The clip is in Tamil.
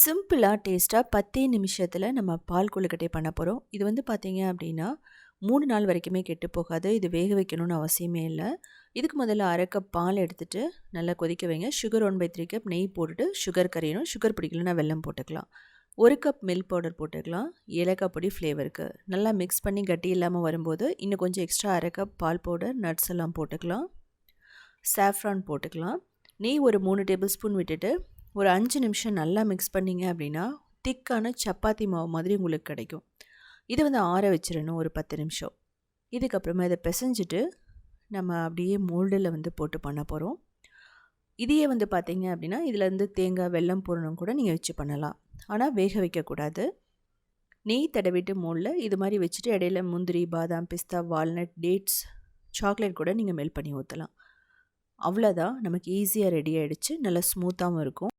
சிம்பிளாக டேஸ்ட்டாக பத்தே நிமிஷத்தில் நம்ம பால் கொழுக்கட்டை பண்ண போகிறோம் இது வந்து பார்த்தீங்க அப்படின்னா மூணு நாள் வரைக்குமே கெட்டு போகாது. இது வேக வைக்கணும்னு அவசியமே இல்லை. இதுக்கு முதல்ல அரை கப் பால் எடுத்துகிட்டு நல்லா கொதிக்க வைங்க. Sugar one by three cup நெய் போட்டுட்டு சுகர் கரையணும். சுகர் பிடிக்கலன்னா வெல்லம் போட்டுக்கலாம். ஒரு கப் மில்க் பவுடர் போட்டுக்கலாம். ஏலக்காய் பொடி ஃப்ளேவருக்கு நல்லா மிக்ஸ் பண்ணி கட்டி இல்லாமல் வரும்போது இன்னும் கொஞ்சம் எக்ஸ்ட்ரா அரை கப் பால் பவுடர் நட்ஸ் எல்லாம் போட்டுக்கலாம். சாஃப்ரான் போட்டுக்கலாம். நெய் ஒரு மூணு டேபிள் ஸ்பூன் விட்டுட்டு ஒரு அஞ்சு நிமிஷம் நல்லா மிக்ஸ் பண்ணிங்க அப்படின்னா திக்கான சப்பாத்தி மாவு மாதிரி உங்களுக்கு கிடைக்கும். இதை வந்து ஆற வச்சிடணும் ஒரு பத்து நிமிஷம். இதுக்கப்புறமா இதை பிசைஞ்சிட்டு நம்ம அப்படியே மோல்டில் வந்து போட்டு பண்ண போகிறோம் இதையே வந்து பார்த்தீங்க அப்படின்னா இதில் இருந்து தேங்காய் வெல்லம் போடணும் கூட நீங்கள் வச்சு பண்ணலாம். ஆனால் வேக வைக்கக்கூடாது. நெய் தடவிட்டு மோலில் இது மாதிரி வச்சுட்டு இடையில முந்திரி பாதாம் பிஸ்தா வால்நட் டேட்ஸ் சாக்லேட் கூட நீங்கள் மெல்ட் பண்ணி ஊற்றலாம் அவ்வளோதான் நமக்கு ஈஸியாக ரெடி ஆகிடுச்சு நல்லா ஸ்மூத்தாகவும் இருக்கும்.